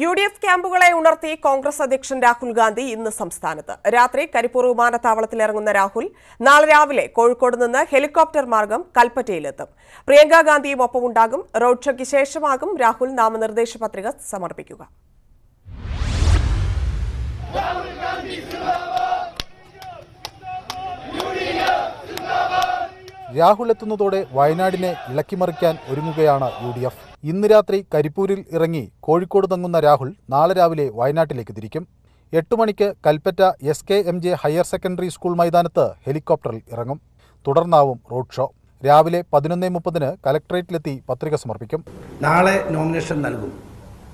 U D F ക്യാമ്പുകളെ ഉണർത്തി കോൺഗ്രസ് അധ്യക്ഷൻ രാഹുൽ ഗാന്ധി ഇന്ന് സംസ്ഥാനത്ത്. രാത്രി കരിപ്പൂർ വിമാനത്താവളത്തിൽ ഇറങ്ങുന്ന രാഹുൽ നാളെ രാവിലെ കോഴിക്കോട് നിന്ന് ഹെലികോപ്റ്റർ മാർഗം കൽപ്പറ്റയിലെത്തും. പ്രിയങ്കാ ഗാന്ധിയും ഒപ്പമുണ്ടാകും. റോഡ് ഷോയ്ക്ക് ശേഷമാകും രാഹുൽ നാമനിർദ്ദേശ പത്രിക സമർപ്പിക്കുക. രാഹുൽ എത്തുന്നതോടെ വയനാടിനെ ഇളക്കിമറിക്കാൻ ഒരുങ്ങുകയാണ് യു ഡി എഫ്. ഇന്ന് രാത്രി കരിപ്പൂരിൽ ഇറങ്ങി കോഴിക്കോട് തങ്ങുന്ന രാഹുൽ നാളെ രാവിലെ വയനാട്ടിലേക്ക് തിരിക്കും. എട്ട് മണിക്ക് Kalpetta S K M J higher secondary school മൈതാനത്ത് ഹെലികോപ്റ്ററിൽ ഇറങ്ങും. തുടർന്നാവും റോഡ് ഷോ. രാവിലെ പതിനൊന്ന് മുപ്പതിന് കലക്ട്രേറ്റിലെത്തി പത്രിക സമർപ്പിക്കും. നാളെ നോമിനേഷൻ നൽകും.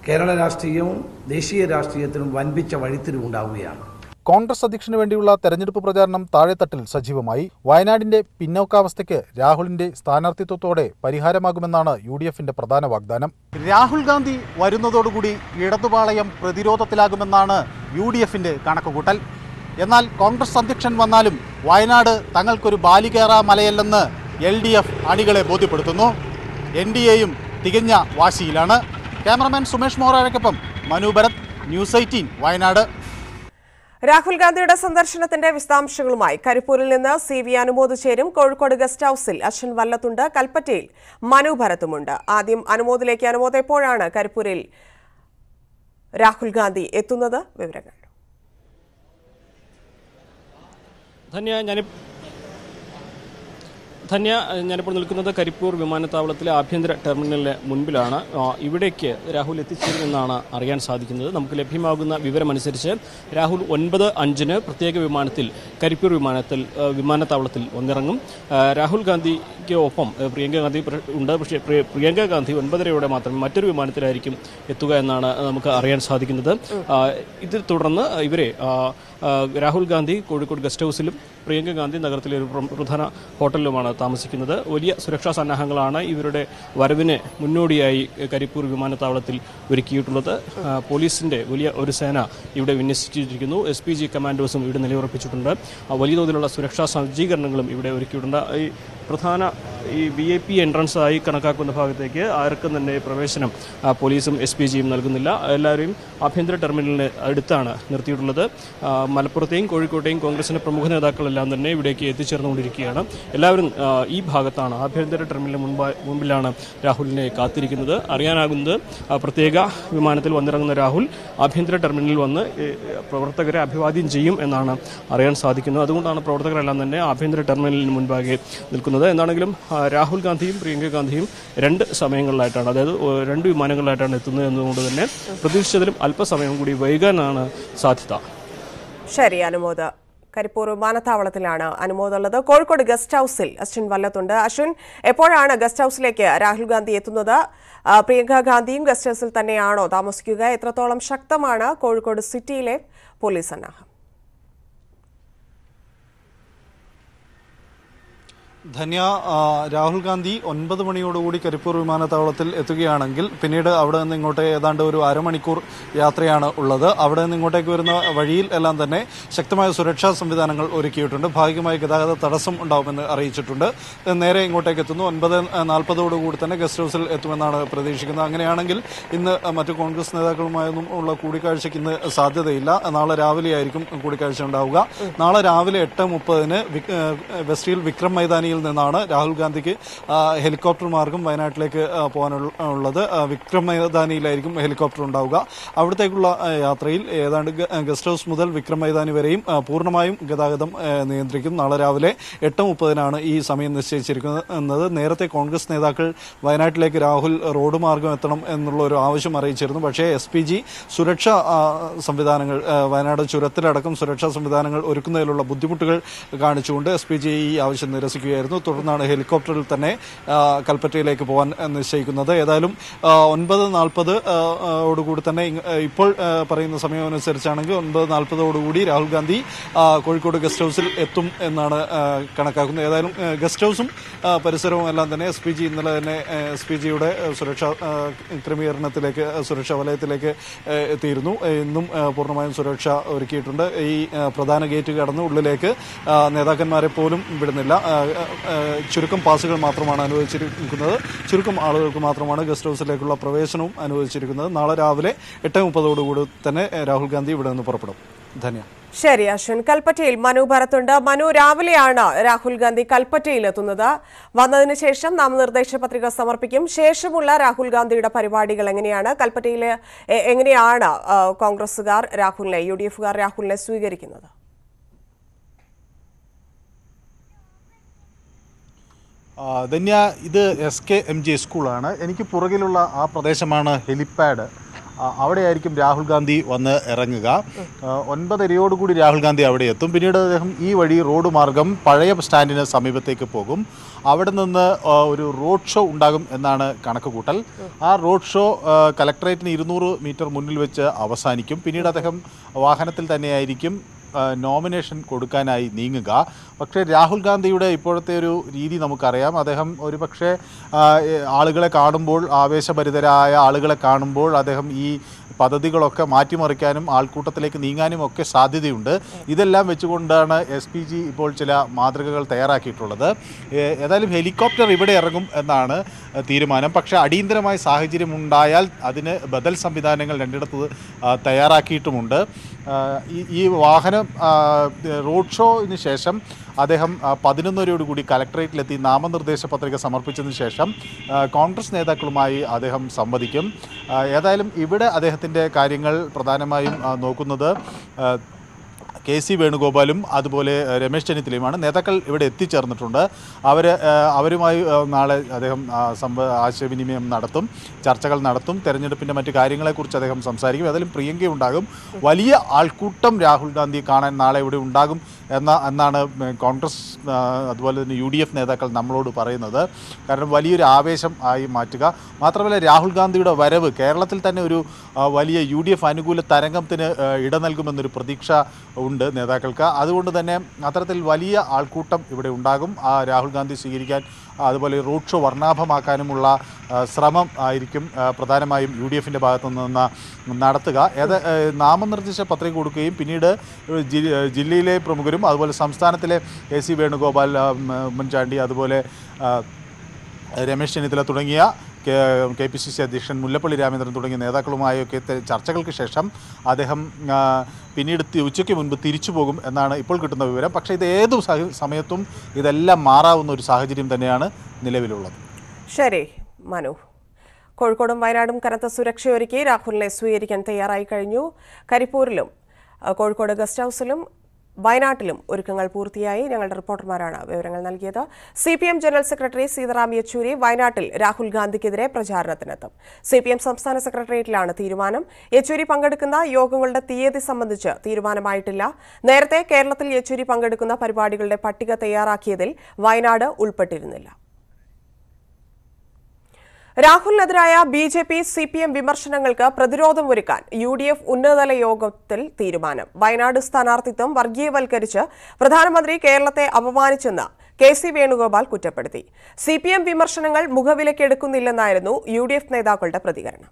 കേരള രാഷ്ട്രീയവും ദേശീയ രാഷ്ട്രീയത്തിലും വൻപിച്ച വഴിത്തിരിവുണ്ടാവുകയാണ് കോൺഗ്രസ് അധ്യക്ഷന് വേണ്ടിയുള്ള തെരഞ്ഞെടുപ്പ് പ്രചാരണം താഴെത്തട്ടിൽ സജീവമായി. വയനാടിന്റെ പിന്നോക്കാവസ്ഥയ്ക്ക് രാഹുലിന്റെ സ്ഥാനാർത്ഥിത്വത്തോടെ പരിഹാരമാകുമെന്നാണ് യു ഡി എഫിന്റെ പ്രധാന വാഗ്ദാനം. രാഹുൽ ഗാന്ധി വരുന്നതോടുകൂടി ഇടതുപാളയം പ്രതിരോധത്തിലാകുമെന്നാണ് യു ഡി എഫിന്റെ കണക്കുകൂട്ടൽ. എന്നാൽ കോൺഗ്രസ് അധ്യക്ഷൻ വന്നാലും വയനാട് തങ്ങൾക്കൊരു ബാലികേറ മലയല്ലെന്ന് എൽ ഡി എഫ് അണികളെ ബോധ്യപ്പെടുത്തുന്നു. എൻ ഡി എയും തികഞ്ഞ വാശിയിലാണ്. ക്യാമറമാൻ സുമേഷ് മോറാരയ്ക്കൊപ്പം മനു ഭരത് ന്യൂസ് എയ്റ്റീൻ വയനാട്. രാഹുൽ ഗാന്ധിയുടെ സന്ദർശനത്തിന്റെ വിശദാംശങ്ങളുമായി കരിപ്പൂരിൽ നിന്ന് സി വി അനുമോദ് ചേരും കോഴിക്കോട് ഗസ്റ്റ് ഹൌസിൽ. അശ്വിൻ വല്ലത്തുണ്ട് കൽപ്പറ്റയിൽ മനു ഭരത്തുമുണ്ട് ആദ്യം അനുമോദിലേക്ക് അനുമോദ് എപ്പോഴാണ് കരിപ്പൂരിൽ രാഹുൽ ഗാന്ധി എത്തുന്നത്? വിവരങ്ങൾ. ധന്യ ഞാനിപ്പോൾ നിൽക്കുന്നത് കരിപ്പൂർ വിമാനത്താവളത്തിലെ ആഭ്യന്തര ടെർമിനലിന് മുൻപിലാണ്. ഇവിടേക്ക് രാഹുൽ എത്തിച്ചേരുമെന്നാണ് അറിയാൻ സാധിക്കുന്നത്. നമുക്ക് ലഭ്യമാകുന്ന വിവരമനുസരിച്ച് രാഹുൽ ഒൻപത് അഞ്ചിന് പ്രത്യേക വിമാനത്തിൽ കരിപ്പൂർ വിമാനത്തിൽ വിമാനത്താവളത്തിൽ വന്നിറങ്ങും. രാഹുൽ ഗാന്ധിക്ക് ഒപ്പം പ്രിയങ്ക ഗാന്ധി ഉണ്ട്. പക്ഷേ പ്രിയങ്ക ഗാന്ധി ഒൻപതരയോടെ മാത്രമേ മറ്റൊരു വിമാനത്തിലായിരിക്കും എത്തുക എന്നാണ് നമുക്ക് അറിയാൻ സാധിക്കുന്നത്. ഇത് തുടർന്ന് ഇവരെ രാഹുൽ ഗാന്ധി കോഴിക്കോട് ഗസ്റ്റ് ഹൗസിലും പ്രിയങ്ക ഗാന്ധി നഗരത്തിലെ ഒരു പ്ര- പ്രധാന ഹോട്ടലിലുമാണ് താമസിക്കുന്നത്. വലിയ സുരക്ഷാ സന്നാഹങ്ങളാണ് ഇവരുടെ വരവിന് മുന്നോടിയായി കരിപ്പൂർ വിമാനത്താവളത്തിൽ ഒരുക്കിയിട്ടുള്ളത്. പോലീസിന്റെ വലിയ ഒരു സേന ഇവിടെ വിന്യസിച്ചിരിക്കുന്നു. എസ് പി ജി കമാൻഡോസും ഇവിടെ നിലയുറപ്പിച്ചിട്ടുണ്ട്. വലിയ തോതിലുള്ള സുരക്ഷാ സജ്ജീകരണങ്ങളും ഇവിടെ ഒരുക്കിയിട്ടുണ്ട്. പ്രധാന ഈ വി ഐ പി എൻട്രൻസ് ആയി കണക്കാക്കുന്ന ഭാഗത്തേക്ക് ആർക്കും തന്നെ പ്രവേശനം പോലീസും എസ് പി ജിയും നൽകുന്നില്ല. എല്ലാവരെയും ആഭ്യന്തര ടെർമിനലിന് അടുത്താണ് നിർത്തിയിട്ടുള്ളത്. മലപ്പുറത്തെയും കോഴിക്കോട്ടെയും കോൺഗ്രസിന്റെ പ്രമുഖ നേതാക്കളെല്ലാം തന്നെ ഇവിടേക്ക് എത്തിച്ചേർന്നുകൊണ്ടിരിക്കുകയാണ്. എല്ലാവരും ഈ ഭാഗത്താണ് ആഭ്യന്തര ടെർമിനലിന് മുൻപായി മുമ്പിലാണ് രാഹുലിനെ കാത്തിരിക്കുന്നത്. അറിയാനാകുന്നത് പ്രത്യേക വിമാനത്തിൽ വന്നിറങ്ങുന്ന രാഹുൽ ആഭ്യന്തര ടെർമിനലിൽ വന്ന് പ്രവർത്തകരെ അഭിവാദ്യം ചെയ്യും എന്നാണ് അറിയാൻ സാധിക്കുന്നത്. അതുകൊണ്ടാണ് പ്രവർത്തകരെല്ലാം തന്നെ ആഭ്യന്തര ടെർമിനലിന് മുൻപാകെ നിൽക്കുന്നത്. എന്താണെങ്കിലും ആ, രാഹുൽ ഗാന്ധിയും പ്രിയങ്ക ഗാന്ധിയും രണ്ട് സമയങ്ങളിലായിട്ടാണ് അതായത് രണ്ട് വിമാനങ്ങളിലായിട്ടാണ് എത്തുന്നത് എന്നതുകൊണ്ട് തന്നെ പ്രതീക്ഷിച്ചതിലും അല്പസമയം കൂടി വൈകാനാണ് സാധ്യത. ശരി അനുമോദ. കരിപ്പൂർ വിമാനത്താവളത്തിലാണ് അനുമോദമുള്ളത് കോഴിക്കോട് ഗസ്റ്റ് ഹൌസിൽ അശ്വിൻ വല്ലത്തുണ്ട്. അശ്വിൻ എപ്പോഴാണ് ഗസ്റ്റ് ഹൌസിലേക്ക് രാഹുൽ ഗാന്ധി എത്തുന്നത്? പ്രിയങ്ക ഗാന്ധിയും ഗസ്റ്റ് ഹൌസിൽ തന്നെയാണോ താമസിക്കുക? എത്രത്തോളം ശക്തമാണ് കോഴിക്കോട് സിറ്റിയിലെ പോലീസ് സന്നാഹം? ധന്യ രാഹുൽ ഗാന്ധി ഒൻപത് മണിയോടുകൂടി കരിപ്പൂർ വിമാനത്താവളത്തിൽ എത്തുകയാണെങ്കിൽ പിന്നീട് അവിടെ നിന്ന് ഇങ്ങോട്ട് ഏതാണ്ട് ഒരു അരമണിക്കൂർ യാത്രയാണ് ഉള്ളത്. അവിടെ നിന്ന് ഇങ്ങോട്ടേക്ക് വരുന്ന വഴിയിൽ എല്ലാം തന്നെ ശക്തമായ സുരക്ഷാ സംവിധാനങ്ങൾ ഒരുക്കിയിട്ടുണ്ട്. ഭാഗികമായ ഗതാഗത തടസ്സം ഉണ്ടാവുമെന്ന് അറിയിച്ചിട്ടുണ്ട്. നേരെ ഇങ്ങോട്ടേക്ക് എത്തുന്നു. ഒൻപത് നാൽപ്പതോടുകൂടി തന്നെ ഗസ്റ്റ് ഹൗസിൽ എത്തുമെന്നാണ് പ്രതീക്ഷിക്കുന്നത്. അങ്ങനെയാണെങ്കിൽ ഇന്ന് മറ്റു കോൺഗ്രസ് നേതാക്കളുമായൊന്നും ഉള്ള കൂടിക്കാഴ്ചയ്ക്ക് ഇന്ന് സാധ്യതയില്ല. നാളെ രാവിലെയായിരിക്കും കൂടിക്കാഴ്ച ഉണ്ടാവുക. നാളെ രാവിലെ എട്ട് മുപ്പതിന് വെസ്റ്റിൽ വിക്രം മൈതാനിയിൽ നിന്നാണ് രാഹുൽ ഗാന്ധിക്ക് ഹെലികോപ്റ്റർ മാർഗം വയനാട്ടിലേക്ക് പോകാനുള്ളത് വിക്രം മൈതാനിയിലായിരിക്കും ഹെലികോപ്റ്റർ ഉണ്ടാവുക. അവിടത്തേക്കുള്ള യാത്രയിൽ ഏതാണ്ട് ഗസ്റ്റ് ഹൗസ് മുതൽ വിക്രം മൈതാനി വരെയും പൂർണമായും ഗതാഗതം നിയന്ത്രിക്കും. നാളെ രാവിലെ എട്ട് മുപ്പതിനാണ് ഈ സമയം നിശ്ചയിച്ചിരിക്കുന്നത്. നേരത്തെ കോൺഗ്രസ് നേതാക്കൾ വയനാട്ടിലേക്ക് രാഹുൽ റോഡ് മാർഗം എത്തണം എന്നുള്ള ഒരു ആവശ്യം അറിയിച്ചിരുന്നു. പക്ഷേ എസ് പി ജി സുരക്ഷാ സംവിധാനങ്ങൾ വയനാട് ചുരത്തിലടക്കം സുരക്ഷാ സംവിധാനങ്ങൾ ഒരുക്കുന്നതിലുള്ള ബുദ്ധിമുട്ടുകൾ കാണിച്ചുകൊണ്ട് എസ് പി ജി ഈ ആവശ്യം നിരസിക്കുകയായിരുന്നു. തുടർന്നാണ് ഹെലികോപ്റ്ററിൽ തന്നെ കൽപ്പറ്റയിലേക്ക് പോകാൻ നിശ്ചയിക്കുന്നത്. ഏതായാലും ഒൻപത് നാൽപ്പത് ഓടുകൂടി തന്നെ ഇപ്പോൾ പറയുന്ന സമയമനുസരിച്ചാണെങ്കിൽ ഒൻപത് നാൽപ്പതോടുകൂടി രാഹുൽ ഗാന്ധി കോഴിക്കോട് ഗസ്റ്റ് ഹൗസിൽ എത്തും എന്നാണ് കണക്കാക്കുന്നത്. ഏതായാലും ഗസ്റ്റ് ഹൗസും പരിസരവും എല്ലാം തന്നെ എസ് പി ജി ഇന്നലെ തന്നെ എസ് പി ജിയുടെ സുരക്ഷാ ക്രമീകരണത്തിലേക്ക് സുരക്ഷാ വലയത്തിലേക്ക് എത്തിയിരുന്നു. ഇന്നും പൂർണമായും സുരക്ഷ ഒരുക്കിയിട്ടുണ്ട്. ഈ പ്രധാന ഗേറ്റ് കടന്ന് ഉള്ളിലേക്ക് നേതാക്കന്മാരെ പോലും വിടുന്നില്ല. ചുരുക്കം പാസുകൾ മാത്രമാണ് അനുവദിച്ചിരിക്കുന്നത്. ചുരുക്കം ആളുകൾക്ക് മാത്രമാണ് ഗസ്റ്റ് ഹൗസിലേക്കുള്ള പ്രവേശനവും അനുവദിച്ചിരിക്കുന്നത്. നാളെ രാവിലെ എട്ട് മുപ്പതോടുകൂടി തന്നെ രാഹുൽ ഗാന്ധി ഇവിടെ നിന്ന് പുറപ്പെടും. ധന്യ. ശരി അശ്വിൻ. കൽപ്പറ്റയിൽ മനു ഭരത്തുണ്ട്. മനു രാവിലെയാണ് രാഹുൽ ഗാന്ധി കൽപ്പറ്റയിൽ എത്തുന്നത്. വന്നതിന് ശേഷം നാമനിർദ്ദേശ പത്രിക സമർപ്പിക്കും. ശേഷമുള്ള രാഹുൽ ഗാന്ധിയുടെ പരിപാടികൾ എങ്ങനെയാണ്? കൽപ്പറ്റയിൽ എങ്ങനെയാണ് കോൺഗ്രസുകാർ രാഹുലിനെ യു ഡി എഫുകാർ രാഹുലിനെ സ്വീകരിക്കുന്നത്? ധന്യ ഇത് എസ് കെ എം ജി സ്കൂളാണ് എനിക്ക് പുറകിലുള്ള ആ പ്രദേശമാണ് ഹെലിപ്പാഡ് അവിടെയായിരിക്കും രാഹുൽ ഗാന്ധി വന്ന് ഇറങ്ങുക. ഒൻപതരയോടുകൂടി രാഹുൽ ഗാന്ധി അവിടെ എത്തും. പിന്നീട് അദ്ദേഹം ഈ വഴി റോഡ് മാർഗം പഴയ സ്റ്റാൻഡിന് സമീപത്തേക്ക് പോകും. അവിടെ നിന്ന് ഒരു റോഡ് ഷോ ഉണ്ടാകും എന്നാണ് കണക്ക് കൂട്ടൽ. ആ റോഡ് ഷോ കലക്ടറേറ്റിന് ഇരുന്നൂറ് മീറ്റർ മുന്നിൽ വെച്ച് അവസാനിക്കും. പിന്നീട് അദ്ദേഹം വാഹനത്തിൽ തന്നെയായിരിക്കും നോമിനേഷൻ കൊടുക്കാനായി നീങ്ങുക. പക്ഷേ രാഹുൽ ഗാന്ധിയുടെ ഇപ്പോഴത്തെ ഒരു രീതി നമുക്കറിയാം. അദ്ദേഹം ഒരു പക്ഷേ ആളുകളെ കാണുമ്പോൾ ആവേശഭരിതരായ ആളുകളെ കാണുമ്പോൾ അദ്ദേഹം ഈ പദ്ധതികളൊക്കെ മാറ്റിമറിക്കാനും ആൾക്കൂട്ടത്തിലേക്ക് നീങ്ങാനും ഒക്കെ സാധ്യതയുണ്ട്. ഇതെല്ലാം വെച്ചുകൊണ്ടാണ് എസ് പി ജി ഇപ്പോൾ ചില മാതൃകകൾ തയ്യാറാക്കിയിട്ടുള്ളത്. ഏതായാലും ഹെലികോപ്റ്റർ ഇവിടെ ഇറങ്ങും എന്നാണ് തീരുമാനം. പക്ഷേ അടിയന്തരമായ സാഹചര്യം ഉണ്ടായാൽ അതിന് ബദൽ സംവിധാനങ്ങൾ രണ്ടിടത്ത് തയ്യാറാക്കിയിട്ടുമുണ്ട്. ഈ വാഹനം റോഡ് ഷോയിന് ശേഷം അദ്ദേഹം പതിനൊന്നരയോടുകൂടി കലക്ടറേറ്റിലെത്തി നാമനിർദ്ദേശ പത്രിക സമർപ്പിച്ചതിന് ശേഷം കോൺഗ്രസ് നേതാക്കളുമായി അദ്ദേഹം സംവദിക്കും. ഏതായാലും ഇവിടെ അദ്ദേഹത്തിന്റെ കാര്യങ്ങൾ പ്രധാനമായും നോക്കുന്നത് കെ സി വേണുഗോപാലും അതുപോലെ രമേശ് ചെന്നിത്തലയുമാണ്. നേതാക്കൾ ഇവിടെ എത്തിച്ചേർന്നിട്ടുണ്ട്. അവർ അവരുമായി നാളെ അദ്ദേഹം ആശയവിനിമയം നടത്തും ചർച്ചകൾ നടത്തും തെരഞ്ഞെടുപ്പിന്റെ മറ്റു കാര്യങ്ങളെക്കുറിച്ച് അദ്ദേഹം സംസാരിക്കും. ഏതായാലും പ്രിയങ്ക ഉണ്ടാകും. വലിയ ആൾക്കൂട്ടം രാഹുൽ ഗാന്ധി കാണാൻ നാളെ ഇവിടെ ഉണ്ടാകും. എന്ന എന്നാണ് കോൺഗ്രസ് അതുപോലെ തന്നെ യു ഡി എഫ് നേതാക്കൾ നമ്മളോട് പറയുന്നത്. കാരണം വലിയൊരു ആവേശം ആയി മാറ്റുക. മാത്രമല്ല രാഹുൽ ഗാന്ധിയുടെ വരവ് കേരളത്തിൽ തന്നെ ഒരു വലിയ യു ഡി എഫ് അനുകൂല തരംഗത്തിന് ഇട നൽകുമെന്നൊരു പ്രതീക്ഷ ഉണ്ട് നേതാക്കൾക്ക്. അതുകൊണ്ട് തന്നെ അത്തരത്തിൽ വലിയ ആൾക്കൂട്ടം ഇവിടെ ഉണ്ടാകും. ആ രാഹുൽ ഗാന്ധി സ്വീകരിക്കാൻ അതുപോലെ റോഡ് ഷോ വർണാഭമാക്കാനുമുള്ള ശ്രമം ആയിരിക്കും പ്രധാനമായും യു ഡി എഫിന്റെ ഭാഗത്തു നിന്ന് നടത്തുക. ഏത് നാമനിർദ്ദേശ പത്രിക കൊടുക്കുകയും പിന്നീട് ജില്ലയിലെ പ്രമുഖരും അതുപോലെ സംസ്ഥാനത്തിലെ എ സി വേണുഗോപാൽ ഉമ്മൻചാണ്ടി അതുപോലെ രമേശ് ചെന്നിത്തല തുടങ്ങിയ കെ പി സി സി അധ്യക്ഷൻ മുല്ലപ്പള്ളി രാമചന്ദ്രൻ തുടങ്ങിയ നേതാക്കളുമായൊക്കെ ചർച്ചകൾക്ക് ശേഷം അദ്ദേഹം പിന്നീട് ഉച്ചയ്ക്ക് മുൻപ് തിരിച്ചു പോകും എന്നാണ് ഇപ്പോൾ കിട്ടുന്ന വിവരം. പക്ഷേ ഇത് ഏതു സമയത്തും ഇതെല്ലാം മാറാവുന്ന ഒരു സാഹചര്യം തന്നെയാണ് നിലവിലുള്ളത്. ശരി മനു. കോഴിക്കോടും വയനാടും കനത്ത സുരക്ഷയൊരുക്കി രാഹുലിനെ സ്വീകരിക്കാൻ തയ്യാറായി കഴിഞ്ഞു. കരിപ്പൂരിലും കോഴിക്കോട് ഗസ്റ്റ് ഹൌസിലും വയനാട്ടിലും ഒരുക്കങ്ങൾ പൂർത്തിയായി. ഞങ്ങളുടെ റിപ്പോർട്ടർമാരാണ് വിവരങ്ങൾ നൽകിയത്. C P M general secretary Sitaram Yechury വയനാട്ടിൽ രാഹുൽ ഗാന്ധിക്കെതിരെ പ്രചാരണത്തിനെത്തും. സി പി എം സംസ്ഥാന സെക്രട്ടേറിയറ്റിലാണ് തീരുമാനം. യെച്ചൂരി പങ്കെടുക്കുന്ന യോഗങ്ങളുടെ തീയതി സംബന്ധിച്ച് തീരുമാനമായിട്ടില്ല. നേരത്തെ കേരളത്തിൽ യെച്ചൂരി പങ്കെടുക്കുന്ന പരിപാടികളുടെ പട്ടിക തയ്യാറാക്കിയതിൽ വയനാട് ഉൾപ്പെട്ടിരുന്നില്ല. രാഹുലിനെതിരായ B J P C P M വിമർശനങ്ങൾക്ക് പ്രതിരോധമൊരുക്കാൻ യു ഡി എഫ് ഉന്നതതല യോഗത്തിൽ തീരുമാനം. വയനാട് സ്ഥാനാർത്ഥിത്വം വർഗീയവൽക്കരിച്ച് പ്രധാനമന്ത്രി കേരളത്തെ അപമാനിച്ചെന്ന് കെ സി വേണുഗോപാൽ കുറ്റപ്പെടുത്തി. സി പി എം വിമർശനങ്ങൾ മുഖവിലക്കെടുക്കുന്നില്ലെന്നായിരുന്നു യു ഡി എഫ് നേതാക്കളുടെ പ്രതികരണം.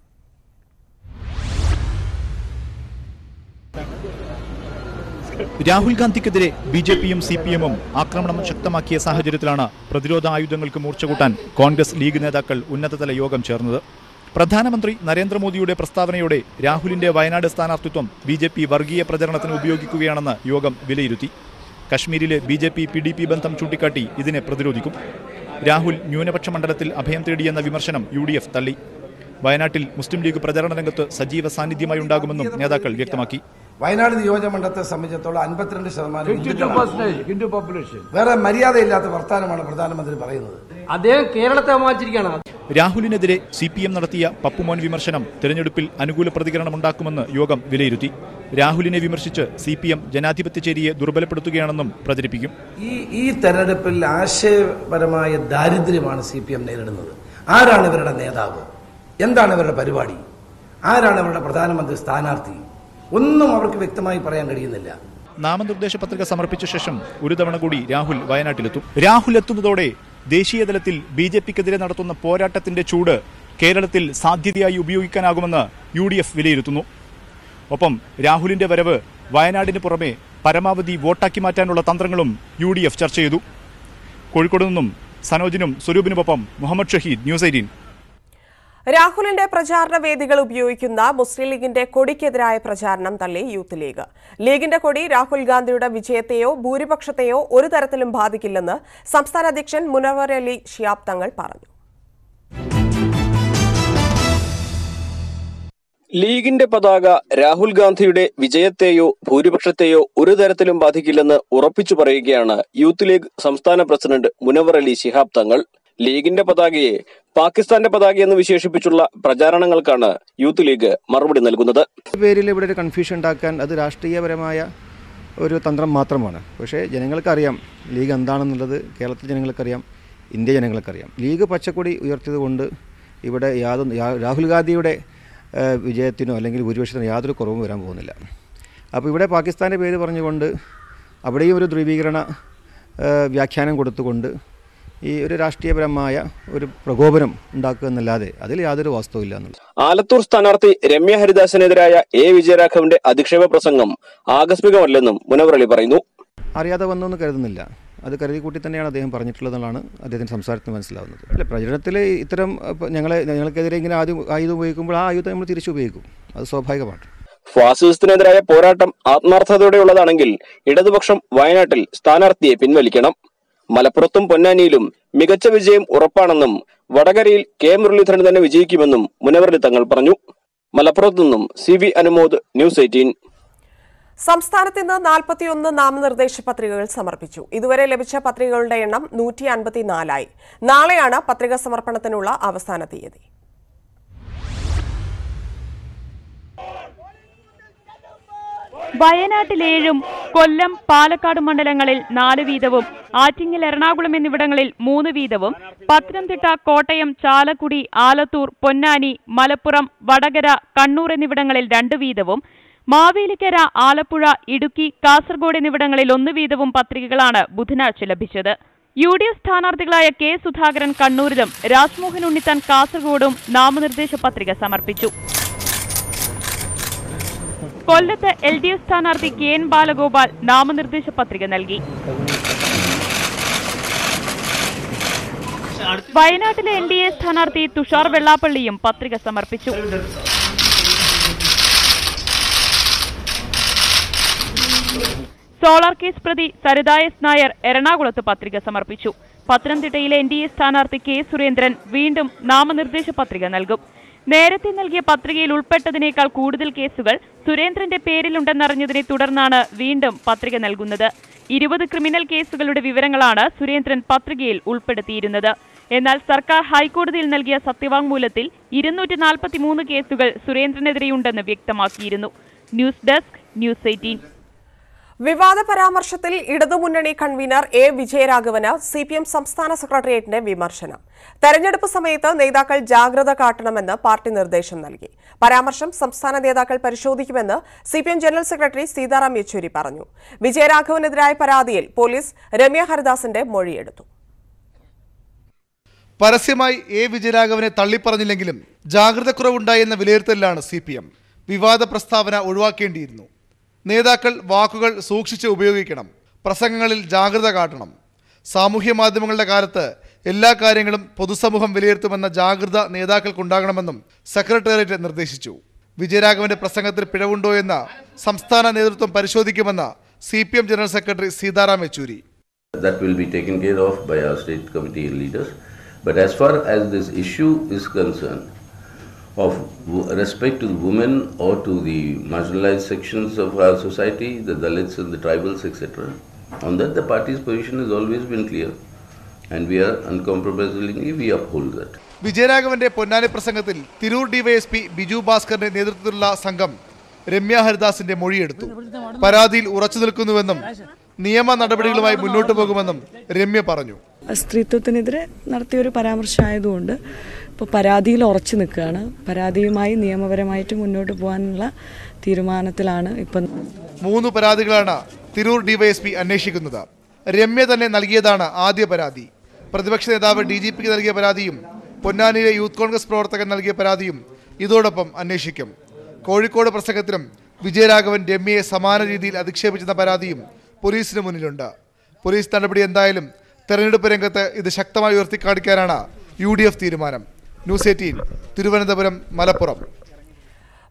രാഹുൽ ഗാന്ധിക്കെതിരെ ബി ജെ പിയും സി പി എമ്മും ആക്രമണം ശക്തമാക്കിയ സാഹചര്യത്തിലാണ് പ്രതിരോധ ആയുധങ്ങൾക്ക് മൂർച്ച കൂട്ടാൻ കോൺഗ്രസ് ലീഗ് നേതാക്കൾ ഉന്നതതല യോഗം ചേർന്നത്. പ്രധാനമന്ത്രി നരേന്ദ്രമോദിയുടെ പ്രസ്താവനയോടെ രാഹുലിന്റെ വയനാട് സ്ഥാനാർത്ഥിത്വം ബി ജെ പി വർഗീയ പ്രചരണത്തിന് ഉപയോഗിക്കുകയാണെന്ന് യോഗം വിലയിരുത്തി. കശ്മീരിലെ B J P P D P ബന്ധം ചൂണ്ടിക്കാട്ടി ഇതിനെ പ്രതിരോധിക്കും. രാഹുൽ ന്യൂനപക്ഷ മണ്ഡലത്തിൽ അഭയം തേടിയെന്ന വിമർശനം യു ഡി എഫ് തള്ളി. വയനാട്ടിൽ മുസ്ലിം ലീഗ് പ്രചരണ രംഗത്ത് സജീവ സാന്നിധ്യമായി ഉണ്ടാകുമെന്നും നേതാക്കൾ വ്യക്തമാക്കി. വയനാട് നിയോജകമണ്ഡലത്തെ സംബന്ധിച്ചിടത്തോളം അൻപത്തിരണ്ട് ശതമാനം ഹിന്ദു പോപ്പുലേഷൻ വേറെ മര്യാദയില്ലാത്ത വർത്തമാനമാണ് പ്രധാനമന്ത്രി പറയുന്നത്. അദ്ദേഹം കേരളത്തെ അപമാനിച്ചിരിക്കുകയാണ്. രാഹുലിനെതിരെ സി പി എം നടത്തിയ പപ്പുമോൻ വിമർശനം തെരഞ്ഞെടുപ്പിൽ അനുകൂല പ്രതികരണമുണ്ടാക്കുമെന്ന് യോഗം വിലയിരുത്തി. രാഹുലിനെ വിമർശിച്ച് സി പി എം ജനാധിപത്യ ചേരിയെ ദുർബലപ്പെടുത്തുകയാണെന്നും പ്രചരിപ്പിക്കും. ഈ ഈ തെരഞ്ഞെടുപ്പിൽ ആശയപരമായ ദാരിദ്ര്യമാണ് സി പി എം നേരിടുന്നത്. ആരാണ് ഇവരുടെ നേതാവ്? എന്താണ് ഇവരുടെ പരിപാടി? ആരാണ് ഇവരുടെ പ്രധാനമന്ത്രി സ്ഥാനാർത്ഥി? ഒന്നും അവർക്ക് വ്യക്തമായി പറയാൻ കഴിയുന്നില്ല. നാമനിർദ്ദേശ പത്രിക സമർപ്പിച്ച ശേഷം ഒരു തവണ കൂടി രാഹുൽ വയനാട്ടിലെത്തും. രാഹുൽ എത്തുന്നതോടെ ദേശീയതലത്തിൽ ബി ജെ പിക്കെതിരെ നടത്തുന്ന പോരാട്ടത്തിന്റെ ചൂട് കേരളത്തിൽ സാധ്യതയായി ഉപയോഗിക്കാനാകുമെന്ന് യു ഡി എഫ് വിലയിരുത്തുന്നു. ഒപ്പം രാഹുലിന്റെ വരവ് വയനാടിന് പുറമെ പരമാവധി വോട്ടാക്കി മാറ്റാനുള്ള തന്ത്രങ്ങളും യു ചർച്ച ചെയ്തു. കോഴിക്കോട് നിന്നും സനോജിനും സ്വരൂപിനുമൊപ്പം മുഹമ്മദ് ഷഹീദ് ന്യൂസ് എയ്റ്റീൻ. രാഹുലിന്റെ പ്രചാരണ വേദികൾ ഉപയോഗിക്കുന്ന മുസ്ലിം ലീഗിന്റെ കൊടിക്കെതിരായ പ്രചാരണം തള്ളി യൂത്ത് ലീഗ്. ലീഗിന്റെ കൊടി രാഹുൽ ഗാന്ധിയുടെ വിജയത്തെയോ ഭൂരിപക്ഷത്തെയോ ഒരു തരത്തിലും ബാധിക്കില്ലെന്ന് സംസ്ഥാന അധ്യക്ഷൻ മുനവർ അലി ഷിയാബ് തങ്ങൾ പറഞ്ഞു. ലീഗിന്റെ പതാക രാഹുൽ ഗാന്ധിയുടെ വിജയത്തെയോ ഭൂരിപക്ഷത്തെയോ ഒരു തരത്തിലും ബാധിക്കില്ലെന്ന് ഉറപ്പിച്ചു പറയുകയാണ് യൂത്ത് ലീഗ് സംസ്ഥാന പ്രസിഡന്റ് മുനവർ അലി ശിഹാബ് തങ്ങൾ. ലീഗിന്റെ പതാകയെ പാകിസ്ഥാന്റെ പതാക എന്ന് വിശേഷിപ്പിച്ചുള്ള പ്രചാരണങ്ങൾക്കാണ് യൂത്ത് ലീഗ് മറുപടി നൽകുന്നത്. പേരിൽ ഇവിടെ ഒരു കൺഫ്യൂഷൻ ഉണ്ടാക്കാൻ അത് രാഷ്ട്രീയപരമായ ഒരു തന്ത്രം മാത്രമാണ്. പക്ഷേ ജനങ്ങൾക്കറിയാം ലീഗ് എന്താണെന്നുള്ളത് കേരളത്തിലെ ജനങ്ങൾക്കറിയാം ഇന്ത്യ ജനങ്ങൾക്കറിയാം. ലീഗ് പച്ചക്കൊടി ഉയർത്തിയതുകൊണ്ട് ഇവിടെ യാതൊന്നും രാഹുൽ ഗാന്ധിയുടെ വിജയത്തിനോ അല്ലെങ്കിൽ ഭൂരിപക്ഷത്തിനോ യാതൊരു കുറവും വരാൻ പോകുന്നില്ല. അപ്പോൾ ഇവിടെ പാകിസ്ഥാന്റെ പേര് പറഞ്ഞുകൊണ്ട് അവിടെയും ഒരു ധ്രുവീകരണ വ്യാഖ്യാനം കൊടുത്തുകൊണ്ട് ഈ ഒരു രാഷ്ട്രീയപരമായ ഒരു പ്രകോപനം ഉണ്ടാക്കുക എന്നല്ലാതെ അതിൽ യാതൊരു വാസ്തവമില്ല എന്നുള്ളത്. ആലത്തൂർ സ്ഥാനാർത്ഥി രമ്യ ഹരിദാസിനെതിരായ എ. വിജയരാഘവന്റെ അധിക്ഷേപ പ്രസംഗം ആകസ്മികമല്ലെന്നും മുനവറളി പറയുന്നു. അറിയാതെ വന്നൊന്നും കരുതുന്നില്ല. അത് കരുതി കൂട്ടി തന്നെയാണ് അദ്ദേഹം പറഞ്ഞിട്ടുള്ളതെന്നാണ് അദ്ദേഹത്തിന്റെ സംസാരത്തിൽ മനസ്സിലാവുന്നത്. അല്ല പ്രചരണത്തിൽ ഇത്തരം ഞങ്ങളെ ഞങ്ങൾക്കെതിരെ ഇങ്ങനെ ആദ്യം ആയുധം ഉപയോഗിക്കുമ്പോൾ ആ ആയുധം നമ്മൾ തിരിച്ചു ഉപയോഗിക്കും. അത് സ്വാഭാവികമാണ്. ഫാസിസത്തിനെതിരായ പോരാട്ടം ആത്മാർത്ഥതയോടെയുള്ളതാണെങ്കിൽ ഇടതുപക്ഷം വയനാട്ടിൽ സ്ഥാനാർത്ഥിയെ പിൻവലിക്കണം. മലപ്പുറത്തും പൊന്നാനിയിലും മികച്ച വിജയം ഉറപ്പാണെന്നും വടകരയിൽ കെ മുരളീധരൻ തന്നെ വിജയിക്കുമെന്നും മുനവറലി തങ്ങൾ പറഞ്ഞു. മലപ്പുറത്തു നിന്നും C V Anumod news eighteen. സംസ്ഥാനത്ത് ഇന്ന് നാൽപ്പത്തിയൊന്ന് നാമനിർദ്ദേശ പത്രികകൾ സമർപ്പിച്ചു. ഇതുവരെ ലഭിച്ച പത്രികകളുടെ എണ്ണം നൂറ്റി അൻപത്തിനാലായി നാളെയാണ് പത്രിക സമർപ്പണത്തിനുള്ള അവസാന തീയതി വയനാട്ടിൽ ഏഴും കൊല്ലം പാലക്കാട് മണ്ഡലങ്ങളിൽ നാല് വീതവും ആറ്റിങ്ങൽ എറണാകുളം എന്നിവിടങ്ങളിൽ മൂന്ന് വീതവും പത്തനംതിട്ട കോട്ടയം ചാലക്കുടി ആലത്തൂർ പൊന്നാനി മലപ്പുറം വടകര കണ്ണൂർ എന്നിവിടങ്ങളിൽ രണ്ട് വീതവും മാവേലിക്കര ആലപ്പുഴ ഇടുക്കി കാസർഗോഡ് എന്നിവിടങ്ങളിൽ ഒന്ന് വീതവും പത്രികകളാണ് ബുധനാഴ്ച ലഭിച്ചത്. യു ഡി എഫ് സ്ഥാനാർത്ഥികളായ കെ സുധാകരൻ കണ്ണൂരിലും രാജ്മോഹൻ ഉണ്ണിത്താൻ കാസർഗോഡും നാമനിർദ്ദേശ പത്രിക സമർപ്പിച്ചു. കൊല്ലത്ത് എൽ ഡി എഫ് സ്ഥാനാർത്ഥി കെ എൻ ബാലഗോപാൽ നാമനിർദ്ദേശ പത്രിക നൽകി. വയനാട്ടിലെ എൻ ഡി എ സ്ഥാനാർത്ഥി തുഷാർ വെള്ളാപ്പള്ളിയും പത്രിക സമർപ്പിച്ചു. സോളാർ കേസ് പ്രതി സരിത എസ് നായർ എറണാകുളത്ത് പത്രിക സമർപ്പിച്ചു. പത്തനംതിട്ടയിലെ എൻ ഡി എ സ്ഥാനാർത്ഥി കെ സുരേന്ദ്രൻ വീണ്ടും നാമനിർദ്ദേശ പത്രിക നൽകും. നേരത്തെ നൽകിയ പത്രികയിൽ ഉൾപ്പെട്ടതിനേക്കാൾ കൂടുതൽ കേസുകൾ സുരേന്ദ്രന്റെ പേരിലുണ്ടെന്നറിഞ്ഞതിനെ തുടർന്നാണ് വീണ്ടും പത്രിക നൽകുന്നത്. ഇരുപത് ക്രിമിനൽ കേസുകളുടെ വിവരങ്ങളാണ് സുരേന്ദ്രൻ പത്രികയിൽ ഉൾപ്പെടുത്തിയിരുന്നത്. എന്നാൽ സർക്കാർ ഹൈക്കോടതിയിൽ നൽകിയ സത്യവാങ്മൂലത്തിൽ ഇരുന്നൂറ്റി നാൽപ്പത്തിമൂന്ന് കേസുകൾ സുരേന്ദ്രനെതിരെയുണ്ടെന്ന് വ്യക്തമാക്കിയിരുന്നു. News desk news eighteen. വിവാദ പരാമർശത്തിൽ ഇടതുമുന്നണി കൺവീനർ എ വിജയരാഘവന് സി പി എം സംസ്ഥാന സെക്രട്ടേറിയറ്റിന്റെ വിമർശനം. തെരഞ്ഞെടുപ്പ് സമയത്ത് നേതാക്കൾ ജാഗ്രത കാട്ടണമെന്ന് പാർട്ടി നിർദ്ദേശം നൽകി. പരാമർശം സംസ്ഥാന നേതാക്കൾ പരിശോധിക്കുമെന്ന് C P M general secretary Sitaram Yechury പറഞ്ഞു. വിജയരാഘവനെതിരായ പരാതിയിൽ പോലീസ് രമ്യ ഹരിദാസിന്റെ മൊഴിയെടുത്തു. പരസ്യമായി എ വിജയരാഘവനെ തള്ളിപ്പറഞ്ഞില്ലെങ്കിലും ജാഗ്രതക്കുറവുണ്ടായെന്ന വിലയിരുത്തലിലാണ് സി പി എം വിവാദ പ്രസ്താവന ഒഴിവാക്കേണ്ടിയിരുന്നു. നേതാക്കൾ വാക്കുകൾ സൂക്ഷിച്ച് ഉപയോഗിക്കണം. പ്രസംഗങ്ങളിൽ ജാഗ്രത കാട്ടണം. സാമൂഹ്യ മാധ്യമങ്ങളുടെ കാലത്ത് എല്ലാ കാര്യങ്ങളും പൊതുസമൂഹം വിലയിരുത്തുമെന്ന ജാഗ്രത നേതാക്കൾക്കുണ്ടാകണമെന്നും സെക്രട്ടേറിയറ്റ് നിർദ്ദേശിച്ചു. വിജയരാഘവന്റെ പ്രസംഗത്തിൽ പിഴവുണ്ടോ എന്ന സംസ്ഥാന നേതൃത്വം പരിശോധിക്കുമെന്ന് C P M general secretary Sitaram Yechury. That will be taken care of by our committee leaders. But as far as this issue is concerned, of respect to the women or to the marginalized sections of our society, the Dalits and the tribals, etc., on that the party's position has always been clear. And we are uncompromisingly, we uphold that. വിജയരാഘവന്റെ പൊന്നാനി പ്രസംഗത്തിൽ Tirur DYSP Biju ഭാസ്കറിന്റെ നേതൃത്വത്തിലുള്ള സംഘം രമ്യ ഹരിദാസിന്റെ മൊഴിയെടുത്തു പരാതിയിൽ ഉറച്ചു നിൽക്കുന്നുവെന്നും നിയമ നടപടികളുമായി മുന്നോട്ടു പോകുമെന്നും രമ്യ പറഞ്ഞു സ്ത്രീത്വത്തിനെതിരെ നടത്തിയൊരു പരാമർശമായതുകൊണ്ട് ഇപ്പോൾ പരാതിയിൽ ഉറച്ചു നിൽക്കുകയാണ്. പരാതിയുമായി നിയമപരമായിട്ട് മുന്നോട്ട് പോകാനുള്ള തീരുമാനത്തിലാണ് ഇപ്പം മൂന്ന് പരാതികളാണ് തിരൂർ ഡിവൈഎസ്പി അന്വേഷിക്കുന്നത്. രമ്യ തന്നെ നൽകിയതാണ് ആദ്യ പരാതി. പ്രതിപക്ഷ നേതാവ് ഡി ജി പിക്ക് നൽകിയ പരാതിയും പൊന്നാനിയിലെ യൂത്ത് കോൺഗ്രസ് പ്രവർത്തകൻ നൽകിയ പരാതിയും ഇതോടൊപ്പം അന്വേഷിക്കും. കോഴിക്കോട് പ്രസംഗത്തിലും വിജയരാഘവൻ രമ്യയെ സമാന രീതിയിൽ അധിക്ഷേപിച്ചെന്ന പരാതിയും പോലീസിന് മുന്നിലുണ്ട്. പോലീസ് നടപടി എന്തായാലും തെരഞ്ഞെടുപ്പ് രംഗത്ത് ഇത് ശക്തമായി ഉയർത്തിക്കാണിക്കാനാണ് യു ഡി എഫ് തീരുമാനം. News eighteen Thiruvananthapuram Malappuram.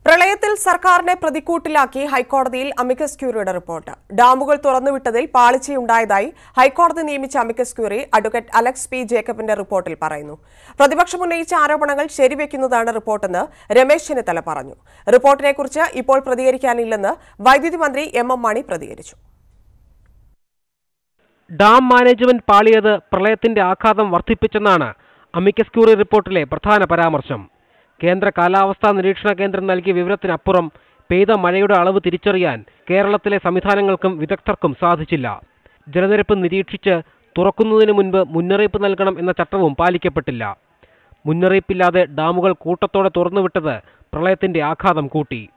പ്രളയത്തിൽ സർക്കാരിനെ പ്രതിക്കൂട്ടിലാക്കി ഹൈക്കോടതിയിൽ അമിക്കസ് ക്യൂറിയുടെ റിപ്പോർട്ട്. ഡാമുകൾ തുറന്നുവിട്ടതിൽ പാളിച്ചയുണ്ടായതായി ഹൈക്കോടതി നിയമിച്ച amicus curiae advocate Alex P ജേക്കബിന്റെ റിപ്പോർട്ടിൽ പറയുന്നു. പ്രതിപക്ഷം ഉന്നയിച്ച ആരോപണങ്ങൾ ശരിവെക്കുന്നതാണ് റിപ്പോർട്ടെന്ന് രമേശ് ചെന്നിത്തല പറഞ്ഞു. റിപ്പോർട്ടിനെക്കുറിച്ച് ഇപ്പോൾ പ്രതികരിക്കാനില്ലെന്ന് വൈദ്യുതി മന്ത്രി എം എം മണി പ്രതികരിച്ചു. ഡാം മാനേജ്മെന്റ് പാളിയത് പ്രളയത്തിന്റെ ആഘാതം വർദ്ധിപ്പിച്ചെന്നാണ് അമിക്കസ് ക്യൂറി റിപ്പോർട്ടിലെ പ്രധാന പരാമർശം. കേന്ദ്ര കാലാവസ്ഥാ നിരീക്ഷണ കേന്ദ്രം നൽകിയ വിവരത്തിനപ്പുറം പെയ്ത മഴയുടെ അളവ് തിരിച്ചറിയാൻ കേരളത്തിലെ സംവിധാനങ്ങൾക്കും വിദഗ്ധർക്കും സാധിച്ചില്ല. ജലനിരപ്പ് നിരീക്ഷിച്ച് തുറക്കുന്നതിന് മുൻപ് മുന്നറിയിപ്പ് നൽകണം എന്ന ചട്ടവും പാലിക്കപ്പെട്ടില്ല. മുന്നറിയിപ്പില്ലാതെ ഡാമുകൾ കൂട്ടത്തോടെ തുറന്നുവിട്ടത് പ്രളയത്തിന്റെ ആഘാതം കൂട്ടി.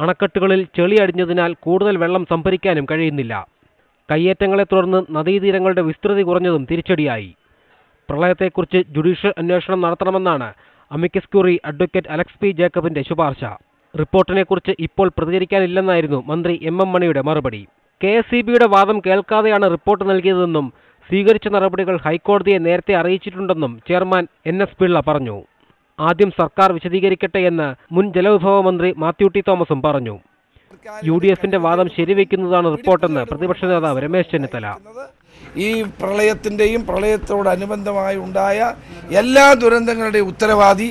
അണക്കെട്ടുകളിൽ ചെളിയടിഞ്ഞതിനാൽ കൂടുതൽ വെള്ളം സംഭരിക്കാനും കഴിയുന്നില്ല. കയ്യേറ്റങ്ങളെ തുടർന്ന് നദീതീരങ്ങളുടെ വിസ്തൃതി കുറഞ്ഞതും തിരിച്ചടിയായി. പ്രളയത്തെക്കുറിച്ച് ജുഡീഷ്യൽ അന്വേഷണം നടത്തണമെന്നാണ് amicus curiae advocate Alex P ജേക്കബിന്റെ ശുപാർശ. റിപ്പോർട്ടിനെക്കുറിച്ച് ഇപ്പോൾ പ്രതികരിക്കാനില്ലെന്നായിരുന്നു മന്ത്രി എം എം മണിയുടെ മറുപടി. കെ എസ് സി ബിയുടെ വാദം കേൾക്കാതെയാണ് റിപ്പോർട്ട് നൽകിയതെന്നും സ്വീകരിച്ച നടപടികൾ ഹൈക്കോടതിയെ നേരത്തെ അറിയിച്ചിട്ടുണ്ടെന്നും ചെയർമാൻ എൻ എസ് പിള്ള പറഞ്ഞു. ആദ്യം സർക്കാർ വിശദീകരിക്കട്ടെ എന്ന് മുൻ ജലവിഭവ മന്ത്രി മാത്യു ടി തോമസും പറഞ്ഞു. യു ഡി എഫിന്റെ വാദം ശരിവെക്കുന്നതാണ് റിപ്പോർട്ടെന്ന് പ്രതിപക്ഷ നേതാവ് രമേശ് ചെന്നിത്തല. ഈ പ്രളയത്തിന്റെയും പ്രളയത്തോടനുബന്ധമായി ഉണ്ടായ എല്ലാ ദുരന്തങ്ങളുടെയും ഉത്തരവാദി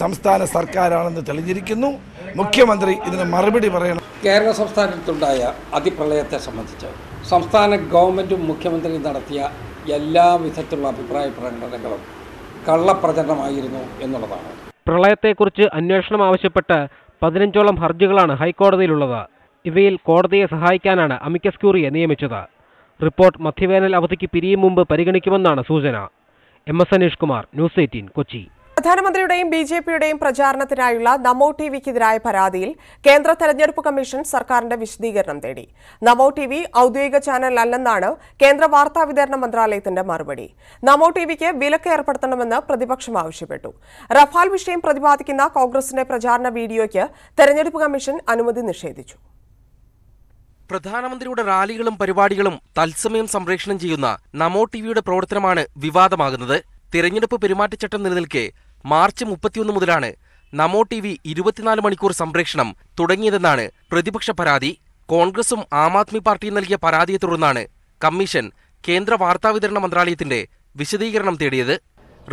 സംസ്ഥാന സർക്കാരാണെന്ന് തെളിഞ്ഞിരിക്കുന്നു. മുഖ്യമന്ത്രി ഇതിന് മറുപടി പറയണം. കേരള സംസ്ഥാനത്തുണ്ടായ അതിപ്രളയത്തെ സംബന്ധിച്ച് സംസ്ഥാന ഗവൺമെന്റും മുഖ്യമന്ത്രിയും നടത്തിയ എല്ലാ വിധത്തിലുള്ള അഭിപ്രായ പ്രകടനങ്ങളും കള്ളപ്രചരണമായിരുന്നു എന്നുള്ളതാണ്. പ്രളയത്തെക്കുറിച്ച് അന്വേഷണം ആവശ്യപ്പെട്ട് പതിനഞ്ചോളം ഹർജികളാണ് ഹൈക്കോടതിയിലുള്ളത്. ഇവയിൽ കോടതിയെ സഹായിക്കാനാണ് അമിക്കസ് ക്യൂറിയെ നിയമിച്ചത്. റിപ്പോർട്ട് മധ്യവേനൽ അവധിക്ക് പിരിയും മുമ്പ് പരിഗണിക്കുമെന്നാണ് സൂചന. M S Aneesh Kumar news eighteen Kochi. പ്രധാനമന്ത്രിയുടെയും B J പിയുടെയും പ്രചാരണത്തിനായുള്ള നമോ ടി വിക്കെതിരായ പരാതിയിൽ കേന്ദ്ര തെരഞ്ഞെടുപ്പ് കമ്മീഷൻ സർക്കാരിന്റെ വിശദീകരണം തേടി. നമോ ടി വി ഔദ്യോഗിക ചാനൽ അല്ലെന്നാണ് കേന്ദ്ര വാർത്താ വിതരണ മന്ത്രാലയത്തിന്റെ മറുപടി. നമോ ടി വിക്ക് വിലക്ക് ഏർപ്പെടുത്തണമെന്ന് പ്രതിപക്ഷം ആവശ്യപ്പെട്ടു. റഫാൽ വിഷയം പ്രതിപാദിക്കുന്ന കോൺഗ്രസിന്റെ പ്രചാരണ വീഡിയോയ്ക്ക് തെരഞ്ഞെടുപ്പ് കമ്മീഷൻ അനുമതി നിഷേധിച്ചു. പ്രധാനമന്ത്രിയുടെ റാലികളും പരിപാടികളും തത്സമയം സംപ്രേഷണം ചെയ്യുന്ന നമോ ടിവിയുടെ പ്രവർത്തനമാണ് വിവാദമാകുന്നത്. തിരഞ്ഞെടുപ്പ് പെരുമാറ്റച്ചട്ടം നിലനിൽക്കെ മാർച്ച് മുപ്പത്തിയൊന്ന് മുതലാണ് നമോ ടി വി ഇരുപത്തിനാല് മണിക്കൂർ സംപ്രേഷണം തുടങ്ങിയതെന്നാണ് പ്രതിപക്ഷ പരാതി. കോൺഗ്രസും ആം ആദ്മി പാർട്ടിയും നൽകിയ പരാതിയെ തുടർന്നാണ് കമ്മീഷൻ കേന്ദ്ര വാർത്താവിതരണ മന്ത്രാലയത്തിന്റെ വിശദീകരണം തേടിയത്.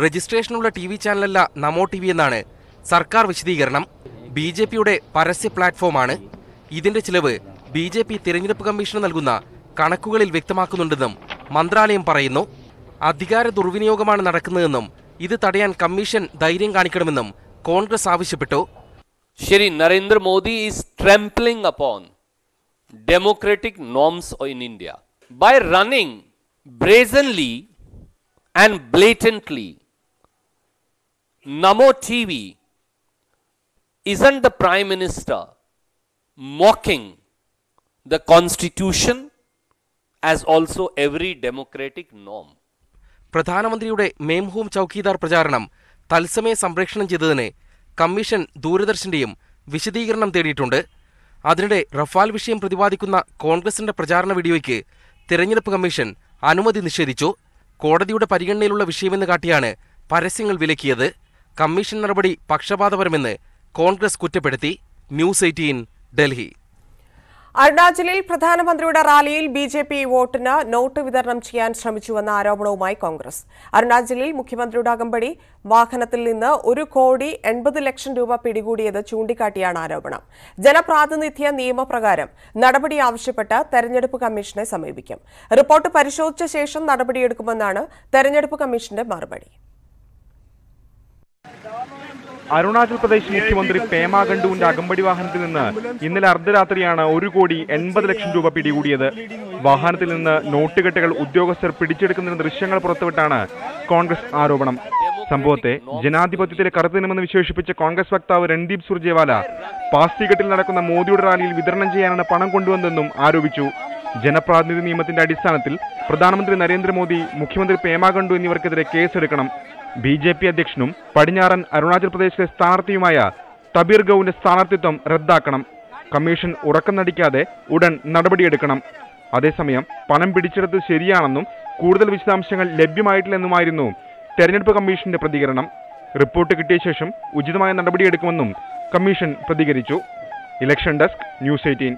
രജിസ്ട്രേഷനുള്ള ടി വി ചാനലല്ല നമോ ടി വി എന്നാണ് സർക്കാർ വിശദീകരണം. ബി ജെ പിയുടെ പരസ്യ പ്ലാറ്റ്ഫോമാണ്. ഇതിന്റെ ചിലവ് ബി ജെ പി തിരഞ്ഞെടുപ്പ് കമ്മീഷന് നൽകുന്ന കണക്കുകളിൽ വ്യക്തമാക്കുന്നുണ്ടെന്നും മന്ത്രാലയം പറയുന്നു. അധികാര ദുർവിനിയോഗമാണ് നടക്കുന്നതെന്നും ഇത് തടയാൻ കമ്മീഷൻ ധൈര്യം കാണിക്കണമെന്നും കോൺഗ്രസ് ആവശ്യപ്പെട്ടു Shri Narendra Modi is trampling upon democratic norms in India by running brazenly and blatantly. Namo TV isn't the Prime Minister mocking the Constitution as also every democratic norm. പ്രധാനമന്ത്രിയുടെ മേംഹൂം ചൌക്കീദാർ പ്രചാരണം തത്സമയ സംപ്രേഷണം ചെയ്തതിന് കമ്മീഷൻ ദൂരദർശന്റെയും വിശദീകരണം തേടിയിട്ടുണ്ട്. അതിനിടെ റഫാൽ വിഷയം പ്രതിപാദിക്കുന്ന കോൺഗ്രസിന്റെ പ്രചാരണ വീഡിയോയ്ക്ക് തിരഞ്ഞെടുപ്പ് കമ്മീഷൻ അനുമതി നിഷേധിച്ചു. കോടതിയുടെ പരിഗണനയിലുള്ള വിഷയമെന്ന് കാട്ടിയാണ് പരസ്യങ്ങൾ വിലക്കിയത്. കമ്മീഷൻ നടപടി പക്ഷപാതപരമെന്ന് കോൺഗ്രസ് കുറ്റപ്പെടുത്തി. News eighteen Delhi. അരുണാചലിൽ പ്രധാനമന്ത്രിയുടെ റാലിയിൽ ബി ജെ പി വോട്ടിന് നോട്ട് വിതരണം ചെയ്യാൻ ശ്രമിച്ചുവെന്ന ആരോപണവുമായി കോൺഗ്രസ്. അരുണാചലിൽ മുഖ്യമന്ത്രിയുടെ അകമ്പടി വാഹനത്തിൽ നിന്ന് ഒരു കോടി എൺപത് ലക്ഷം രൂപ പിടികൂടിയത് ചൂണ്ടിക്കാട്ടിയാണ് ആരോപണം. ജനപ്രാതിനിധ്യ നിയമപ്രകാരം നടപടി ആവശ്യപ്പെട്ട് തെരഞ്ഞെടുപ്പ് കമ്മീഷനെ സമീപിക്കും. റിപ്പോർട്ട് പരിശോധിച്ച ശേഷം നടപടിയെടുക്കുമെന്നാണ് തെരഞ്ഞെടുപ്പ് കമ്മീഷന്റെ മറുപടി. അരുണാചൽ പ്രദേശ് മുഖ്യമന്ത്രി പേമ ഖണ്ഡുവിന്റെ അകമ്പടി വാഹനത്തിൽ നിന്ന് ഇന്നലെ അർദ്ധരാത്രിയാണ് ഒരു കോടി എൺപത് ലക്ഷം രൂപ പിടികൂടിയത്. വാഹനത്തിൽ നിന്ന് നോട്ടുകെട്ടുകൾ ഉദ്യോഗസ്ഥർ പിടിച്ചെടുക്കുന്ന ദൃശ്യങ്ങൾ പുറത്തുവിട്ടാണ് കോൺഗ്രസ് ആരോപണം. സംഭവത്തെ ജനാധിപത്യത്തിലെ കറുത്തിനുമെന്ന് വിശേഷിപ്പിച്ച കോൺഗ്രസ് വക്താവ് രൺദീപ് സുർജേവാല പാസ്റ്റിഘട്ടിൽ നടക്കുന്ന മോദിയുടെ റാലിയിൽ വിതരണം ചെയ്യാനാണ് പണം കൊണ്ടുവന്നതെന്നും ആരോപിച്ചു. ജനപ്രാതിനിധി നിയമത്തിന്റെ അടിസ്ഥാനത്തിൽ പ്രധാനമന്ത്രി നരേന്ദ്രമോദി മുഖ്യമന്ത്രി പേമ ഖണ്ഡു എന്നിവർക്കെതിരെ കേസെടുക്കണം. ബി ജെ പി അധ്യക്ഷനും പടിഞ്ഞാറൻ അരുണാചൽ പ്രദേശിലെ സ്ഥാനാർത്ഥിയുമായ തബീർ ഗൌവിന്റെ സ്ഥാനാർത്ഥിത്വം റദ്ദാക്കണം. കമ്മീഷൻ ഉറക്കം നടിക്കാതെ ഉടൻ നടപടിയെടുക്കണം. അതേസമയം പണം പിടിച്ചെടുത്ത് ശരിയാണെന്നും കൂടുതൽ വിശദാംശങ്ങൾ ലഭ്യമായിട്ടില്ലെന്നുമായിരുന്നു തെരഞ്ഞെടുപ്പ് കമ്മീഷന്റെ പ്രതികരണം. റിപ്പോർട്ട് കിട്ടിയ ശേഷം ഉചിതമായ നടപടിയെടുക്കുമെന്നും കമ്മീഷൻ പ്രതികരിച്ചു. Election desk news eighteen.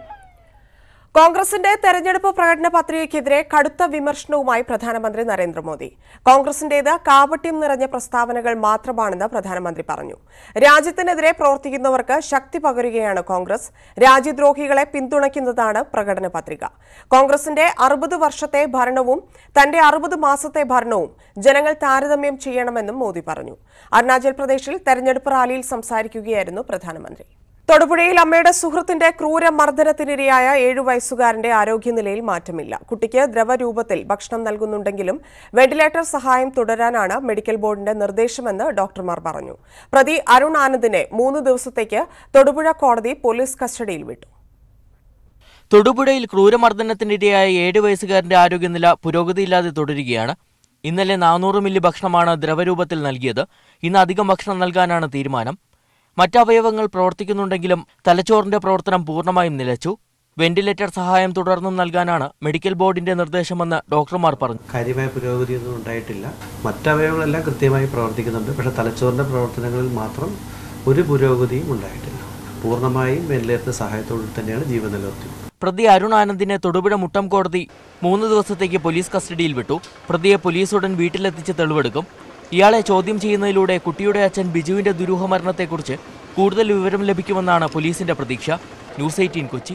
കോൺഗ്രസിന്റെ തെരഞ്ഞെടുപ്പ് പ്രകടന പത്രികയ്ക്കെതിരെ കടുത്ത വിമർശനവുമായി പ്രധാനമന്ത്രി നരേന്ദ്രമോദി. കോൺഗ്രസിന്റേത് കാപട്യം നിറഞ്ഞ പ്രസ്താവനകൾ മാത്രമാണെന്ന് പ്രധാനമന്ത്രി പറഞ്ഞു. രാജ്യത്തിനെതിരെ പ്രവർത്തിക്കുന്നവർക്ക് ശക്തി പകരുകയാണ് കോൺഗ്രസ്. രാജ്യദ്രോഹികളെ പിന്തുണയ്ക്കുന്നതാണ് പ്രകടന പത്രിക. കോൺഗ്രസിന്റെ അറുപത് വർഷത്തെ ഭരണവും തന്റെ അറുപത് മാസത്തെ ഭരണവും ജനങ്ങൾ താരതമ്യം ചെയ്യണമെന്നും മോദി പറഞ്ഞു. അരുണാചൽ പ്രദേശിൽ തെരഞ്ഞെടുപ്പ് റാലിയിൽ സംസാരിക്കുകയായിരുന്നു പ്രധാനമന്ത്രി. തൊടുപുഴയിൽ അമ്മയുടെ സുഹൃത്തിന്റെ ക്രൂര മർദ്ദനത്തിനിരയായ ഏഴു വയസ്സുകാരന്റെ ആരോഗ്യനിലയിൽ മാറ്റമില്ല. കുട്ടിക്ക് ദ്രവരൂപത്തിൽ ഭക്ഷണം നൽകുന്നുണ്ടെങ്കിലും വെന്റിലേറ്റർ സഹായം തുടരാനാണ് മെഡിക്കൽ ബോർഡിന്റെ നിർദ്ദേശമെന്ന് ഡോക്ടർമാർ പറഞ്ഞു. പ്രതി അരുൺ ആനന്ദിനെ മൂന്ന് ദിവസത്തേക്ക് തൊടുപുഴ കോടതി പോലീസ് കസ്റ്റഡിയിൽ വിട്ടു. തൊടുപുഴയിൽ ക്രൂരമർദ്ദനത്തിനിരയായ ഏഴ് വയസ്സുകാരന്റെ ആരോഗ്യനില പുരോഗതിയില്ലാതെ തുടരുകയാണ്. ഇന്നലെ നാനൂറ് മില്ലി ഭക്ഷണമാണ് ദ്രവരൂപത്തിൽ നൽകിയത്. ഇന്ന് അധികം ഭക്ഷണം നൽകാനാണ് തീരുമാനം. മറ്റവയവങ്ങൾ പ്രവർത്തിക്കുന്നുണ്ടെങ്കിലും തലച്ചോറിന്റെ പ്രവർത്തനം പൂർണമായും നിലച്ചു. വെന്റിലേറ്റർ സഹായം തുടർന്നും നൽകാനാണ് മെഡിക്കൽ ബോർഡിന്റെ നിർദ്ദേശമെന്ന് ഡോക്ടർമാർ പറഞ്ഞു. കാര്യമായ പുരോഗതിയൊന്നും ഉണ്ടായിട്ടില്ല. മറ്റവയവങ്ങളെല്ലാം കൃത്യമായി പ്രവർത്തിക്കുന്നുണ്ട്. പക്ഷേ തലച്ചോറിന്റെ പ്രവർത്തനങ്ങളിൽ മാത്രം ഒരു പുരോഗതിയും ഉണ്ടായിട്ടില്ല. പൂർണമായും വെന്റിലേറ്റർ സഹായത്തോടെ തന്നെയാണ് ജീവൻ നിലനിർത്തിയത്. പ്രതി അരുൺ ആനന്ദിനെ തൊടുപുഴ മുട്ടം കോടതി മൂന്ന് ദിവസത്തേക്ക് പോലീസ് കസ്റ്റഡിയിൽ വിട്ടു. പ്രതിയെ പോലീസ് ഉടൻ വീട്ടിലെത്തിച്ച് തെളിവെടുക്കും. ഇയാളെ ചോദ്യം ചെയ്യുന്നതിലൂടെ കുട്ടിയുടെ അച്ഛൻ ബിജുവിന്റെ ദുരൂഹമരണത്തെക്കുറിച്ച് കൂടുതൽ വിവരം ലഭിക്കുമെന്നാണ് പോലീസിന്റെ പ്രതീക്ഷ. News eighteen Kochi.